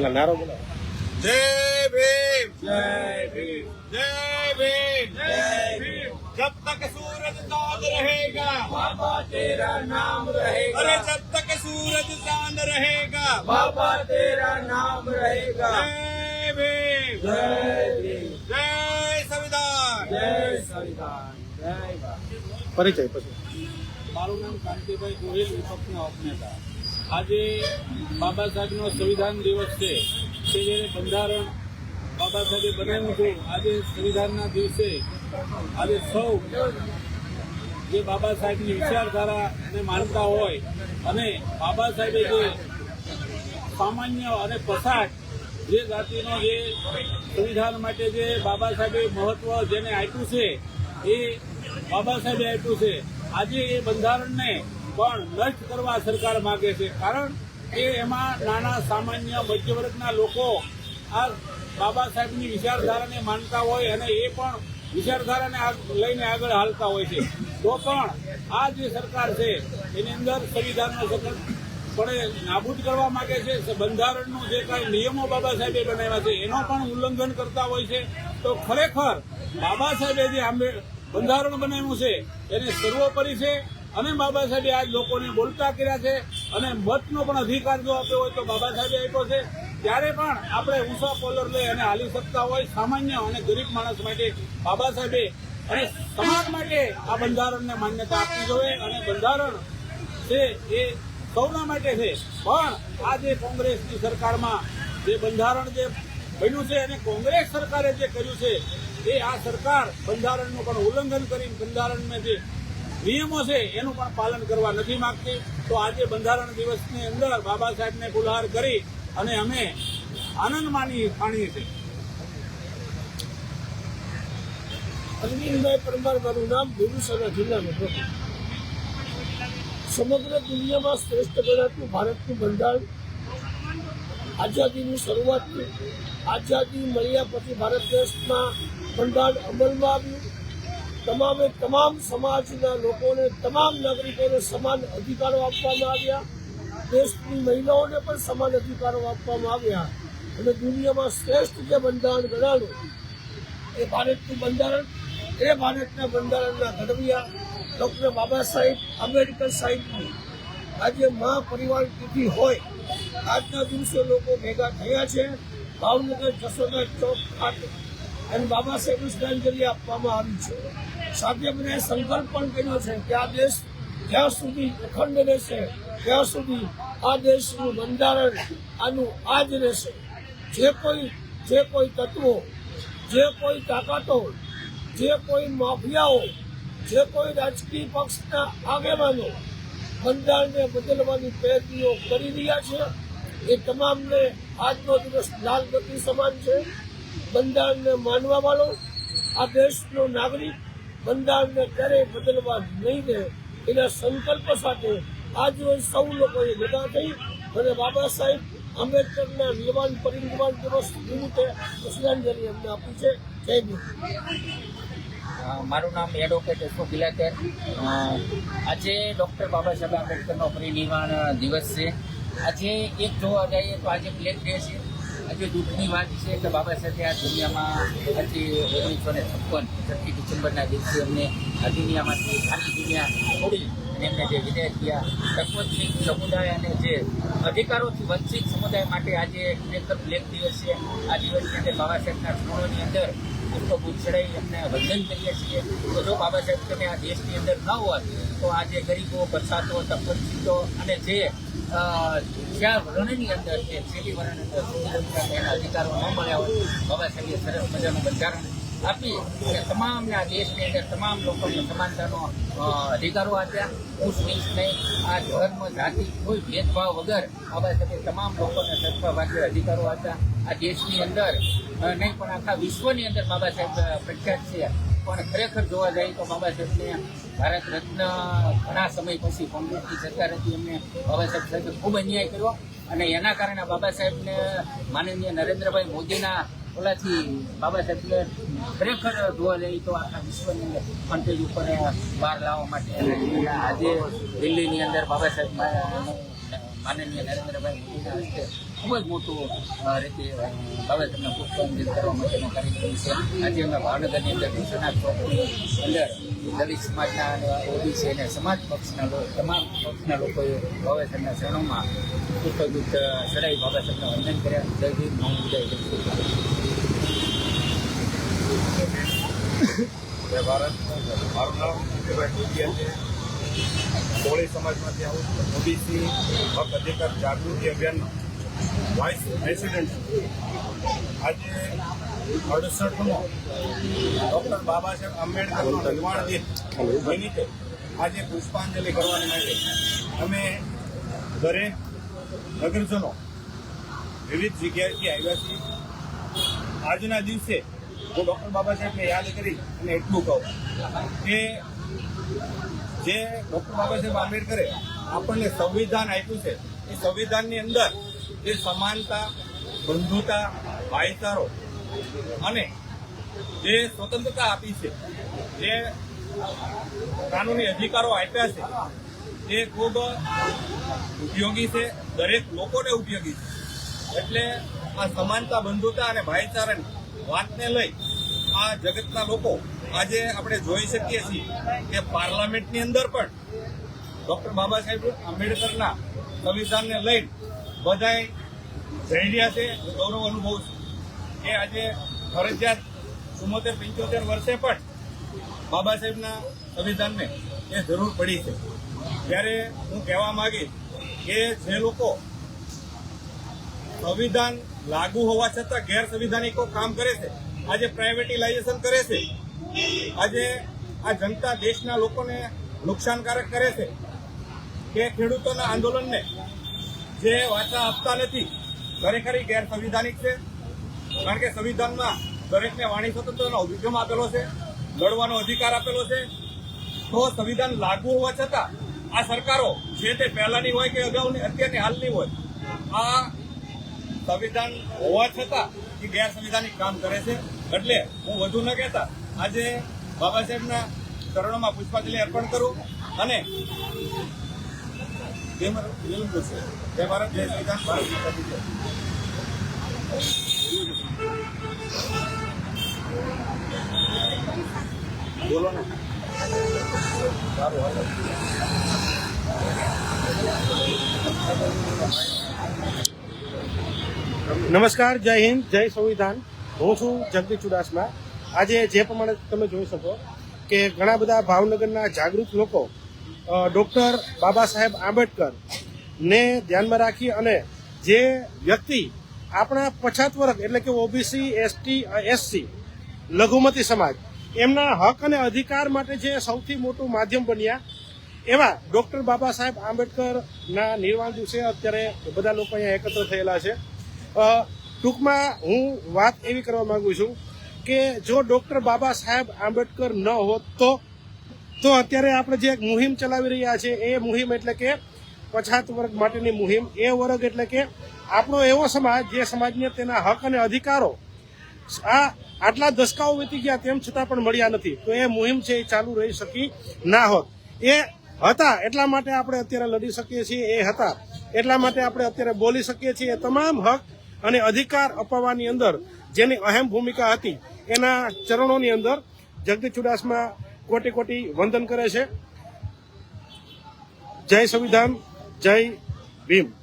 પેલા નારો બોલો जय भीम जय भीम जय भीम जय भीम जब तक सूरज चांद रहेगा बाबा तेरा नाम रहेगा अरे जब तक सूरज चांद रहेगा बाबा तेरा नाम रहेगा जय भीम जय भीम जय संविधान जय संविधान जय बा પરિચય પછી મારું નામ કાંતિભાઈ ગોહિલ વિપક્ષના ઉપનેતા આજે બાબા સાહેબનો સંવિધાન દિવસ છે. કે જે બંધારણ બાબા સાહેબે બનાવ્યું હતું આજે સંવિધાનના દિવસે આજે સૌ જે બાબા સાહેબની વિચારધારાને માનતા હોય અને બાબા સાહેબે જે સામાન્ય અને પસાર જે જાતિનો જે સંવિધાન માટે જે બાબા સાહેબે મહત્વ જેને આપ્યું છે, એ બાબા સાહેબે આપ્યું છે. આજે એ બંધારણને પણ નષ્ટ કરવા સરકાર માગે છે. કારણ કે એમાં નાના સામાન્ય મધ્યવર્ગના લોકો આ બાબા સાહેબની વિચારધારાને માનતા હોય અને એ પણ વિચારધારાને લઈને આગળ હાલતા હોય છે. તો પણ આ જે સરકાર છે, એની અંદર સંવિધાનનો સખત પણ નાબૂદ કરવા માંગે છે. બંધારણનું જે કાંઈ નિયમો બાબા સાહેબે બનાવ્યા છે, એનો પણ ઉલ્લંઘન કરતા હોય છે. તો ખરેખર બાબા સાહેબે જે બંધારણ બનાવ્યું છે, એને સર્વોપરી છે અને બાબા સાહેબે આજ લોકોને બોલતા કર્યા છે અને મતનો પણ અધિકાર જો આપ્યો હોય તો બાબા સાહેબે આપ્યો છે. ત્યારે પણ આપણે ઊંચા કોલર લઈ અને હાલી શકતા હોય સામાન્ય અને ગરીબ માણસ માટે બાબા સાહેબે અને સમાજ માટે આ બંધારણને માન્યતા આપવી જોઈએ અને બંધારણ છે એ સૌના માટે છે. પણ આ જે કોંગ્રેસની સરકારમાં જે બંધારણ જે બન્યું છે અને કોંગ્રેસ સરકારે જે કર્યું છે, એ આ સરકાર બંધારણનું પણ ઉલ્લંઘન કરી બંધારણમાં જે નિયમો છે, એનું પણ પાલન કરવા નથી માંગતી. તો આજે બંધારણ દિવસની અંદર બાબા સાહેબને ગુલહાર કરી અને અમે આનંદ માની માણીએ છીએ. અરવિંદભાઈ પરમાર, મારું નામ બેગુસરાય જિલ્લાનું પ્રમુખ સમગ્ર દુનિયામાં શ્રેષ્ઠ ગણાતું ભારતનું બંધારણ આઝાદીની શરૂઆત આઝાદી મળ્યા પછી ભારત દેશમાં બંધારણ અમલમાં આવ્યું. તમામે તમામ સમાજના લોકોને, તમામ નાગરિકોને સમાન અધિકારો આપવામાં આવ્યા. દેશની મહિલાઓને પણ સમાન અધિકારો આપવામાં આવ્યા. અને દુનિયામાં શ્રેષ્ઠ જે બંધારણ ગણાયું એ ભારતનું બંધારણ, એ ભારતના બંધારણના ઘડવિયા ડૉક્ટર બાબા સાહેબ આંબેડકર સાહેબની. આજે મહાપરિવાર તિથિ હોય, આજના દિવસે લોકો ભેગા થયા છે, ભાવનગર જસોદા ચોક ખાતે. અને બાબા સાહેબને શ્રદ્ધાંજલિ આપવામાં આવી છે. સાથે મને સંકલ્પ પણ કર્યો છે કે આ દેશ જ્યાં સુધી અખંડ રહેશે, ત્યાં સુધી આ દેશનું બંધારણ આનું આ જ રહેશે. જે કોઈ જે કોઈ તત્વો, જે કોઈ તાકાતો, જે કોઈ માફિયાઓ, જે કોઈ રાજકીય પક્ષના આગેવાનો બંધારણને બદલવાની પ્રયત્નો કરી રહ્યા છે, એ તમામને આજનો દિવસ લાલ બત્તી સમાન છે. બંધારણને માનવા વાળો આ દેશનો નાગરિક બંધારણને ક્યારેય બદલવા નહીં દે એના સંકલ્પ સાથે આજ રોજ સૌ લોકોએ ભેગા થઈ અને બાબા સાહેબ આંબેડકરના નિર્માણ પરિનિર્માણ દિવસ નિમિત્તે શ્રદ્ધાંજલિ અમને આપી છે. જય ભીમ મારું નામ એડવોકેટ અશોક ગિલાકર. અ, આજે ડૉક્ટર બાબા સાહેબ આંબેડકરનો પરિનિર્વાણ દિવસ છે. આજે એક જોવા જઈએ તો આજે બ્લેક ડે છે. આજે દુઃખની વાત છે કે બાબા સાહેબે આ દુનિયામાં આજે ઓગણીસો ને છપ્પન છઠ્ઠી ડિસેમ્બરના દિવસે અમને આ દુનિયામાંથી ખાલી દુનિયા છોડી અને એમને જે વિદાય થયા તકવંશિક સમુદાય અને જે અધિકારોથી વંચિત સમુદાય માટે આજે ખરેખર બ્લેક દિવસ છે. આ દિવસની અંદર બાબા સાહેબના સ્મરણોની અંદર પુષ્પો ચડાવી એમને વંદન કરીએ છીએ. તો જો બાબા સાહેબ તમે આ દેશની અંદર ન હોત, તો આજે ગરીબો પછાતો તપસ્વીતો અને જે જ્યાં વર્ણની અંદર છે, છેલ્લી વર્ણ અંદર એના અધિકારો ન મળ્યા હોય બાબા સાહેબે સરસ મજાનું બંધારણ આપી કે તમામને આ દેશની અંદર તમામ લોકોને સમાનતાનો અધિકારો આપ્યા. ઉચ્ચ નીચ નહીં, આ ધર્મ, જાતિ, કોઈ ભેદભાવ વગર બાબા સાહેબે તમામ લોકોને સર્વભાગ્ય અધિકારો આપ્યા. આ દેશની અંદર નહીં, પણ આખા વિશ્વની અંદર બાબા સાહેબ પ્રખ્યાત છે. પણ ખરેખર જોવા જઈએ તો બાબા સાહેબને ભારત રત્ન ઘણા સમય પછી કોંગ્રેસની સરકાર હતી, એમને બાબા સાહેબ સાથે ખૂબ અન્યાય કર્યો. અને એના કારણે બાબા સાહેબને માનનીય નરેન્દ્રભાઈ મોદીના ઓલાથી બાબા સાહેબને ખરેખર જોવા જઈએ તો આખા વિશ્વની અંદર ફ્રન્ટેજ ઉપર બહાર લાવવા માટે આજે દિલ્હીની અંદર બાબા સાહેબ માનનીય નરેન્દ્રભાઈ મોદીના ખૂબ જ મોટું રીતે ભાવે બાબા સાહેબના પુષ્પાંજલિ કરવા માટેનો કાર્યક્રમ છે. આજે અમે ભાવનગરની અંદર વિશ્વનાથ ચોકની અંદર દલિત સમાજના અને ઓબીસી અને સમાજ પક્ષના લોકો તમામ પક્ષના લોકોએ તેમના શરણોમાં પુષ્પગુપ્ત ચડાવી ભાવે સાહેબના વંદન કર્યા. જય રામ. જય ભારત મારું નામ વિજયભાઈ ડોડિયા છે. કોળી સમાજમાંથી આવું છું. ઓબીસી હક અધિકાર જાગૃતિ અભિયાનનો વાઇસ પ્રેસિડેન્ટ આજે અડસઠમો ડૉક્ટર બાબા સાહેબ આંબેડકરનો નિર્માણ દિન. નિમિત્તે આજે પુષ્પાંજલિ કરવાને માટે અમે દરેક નગરજનો વિવિધ જગ્યાએથી આવ્યા છીએ. આજના દિવસે હું ડૉક્ટર બાબા સાહેબને યાદ કરી અને એટલું કહું. કે જે ડોક્ટર બાબા સાહેબ આંબેડકરે આપણને સંવિધાન આપ્યું છે, એ સંવિધાનની અંદર જે સમાનતા, બંધુતા, ભાઈચારો અને જે સ્વતંત્રતા આપી છે, જે કાનૂની અધિકારો આપ્યા છે, એ ખૂબ ઉપયોગી છે, દરેક લોકોને ઉપયોગી છે. એટલે આ સમાનતા, બંધુતા અને ભાઈચારાની વાતને લઈ આ જગતના લોકો આજે આપણે જોઈ શકીએ છીએ કે પાર્લામેન્ટની અંદર પણ ડોક્ટર બાબા સાહેબ આંબેડકરના સંવિધાનને લઈને બધાય જઈ રહ્યા છે, ગૌરવ અનુભવું છું. કે આજે ફરજિયાત ચુમ્મોતેર, પંચોતેર વર્ષે પણ બાબા સાહેબના સંવિધાનને એ જરૂર પડી છે. ત્યારે હું કહેવા માંગીશ કે જે લોકો સંવિધાન લાગુ હોવા છતાં ગેર સંવિધાનિકો કામ કરે છે, આજે પ્રાઇવેટિલાઇઝેશન કરે છે આજે આ જનતા દેશના લોકોને નુકસાનકારક કરે છે કે ખેડૂતોના આંદોલનને જે વાચા આપતા નથી, ખરેખર ગેરસંવિધાનિક ગેર સંવિધાનિક છે. કારણ કે સંવિધાનમાં દરેકને વાણી સ્વતંત્રનો અભિગમ આપેલો છે, લડવાનો અધિકાર આપેલો છે. તો સંવિધાન લાગુ હોવા છતાં આ સરકારો જે તે પહેલાની હોય કે અગાઉની, અત્યારની હાલની હોય, આ સંવિધાન હોવા છતાં એ ગેરસંવિધાનિક કામ કરે છે. એટલે હું વધુ ન કહેતા આજે બાબા સાહેબના ચરણોમાં પુષ્પાંજલિ અર્પણ કરું અને જય ભારત, જય સંવિધાન ભારત બોલો નમસ્કાર, જય હિન્દ, જય સંવિધાન. હું છું જગદીશ ચુડાસમા. આજે જે પ્રમાણે તમે જોઈ શકો કે ઘણા બધા ભાવનગરના જાગૃત લોકો ડૉક્ટર બાબા સાહેબ આંબેડકર ને ધ્યાનમાં રાખી અને જે વ્યક્તિ આપણા પછાત વર્ગ એટલે કે ઓબીસી, એસટી એસસી, લઘુમતી સમાજ, એમના હક અને અધિકાર માટે જે સૌથી મોટું માધ્યમ બન્યા, એવા ડોક્ટર બાબા સાહેબ આંબેડકરના નિર્વાણ દિવસે અત્યારે બધા લોકો અહીંયા એકત્ર થયેલા છે. ટૂંકમાં હું વાત એવી કરવા માંગુ છું કે જો ડોક્ટર બાબા સાહેબ આંબેડકર ન હોત તો તો અત્યારે આપણે જે મુહિમ ચલાવી રહ્યા છે, એ મુહિમ એટલે કે પછાત વર્ગ માટેની મુહિમ. એ વર્ગ એટલે કે આપણો એવો સમાજ જે સમાજને તેના હક અને અધિકારો આ આટલા દસકાઓ વીતી ગયા તેમ છતાં પણ મળ્યા નથી. તો એ મુહિમ છે એ ચાલુ રહી શકી ના હોત. એ હતા એટલા માટે આપણે અત્યારે લડી શકીએ છીએ, એ હતા. એટલા માટે આપણે અત્યારે બોલી શકીએ છીએ તમામ હક અને અધિકાર અપાવવાની અંદર જેની અહેમ ભૂમિકા હતી. એના ચરણોની અંદર જગદીશ ચુડાસમા કોટી કોટી વંદન કરે છે. જય સંવિધાન જય ભીમ.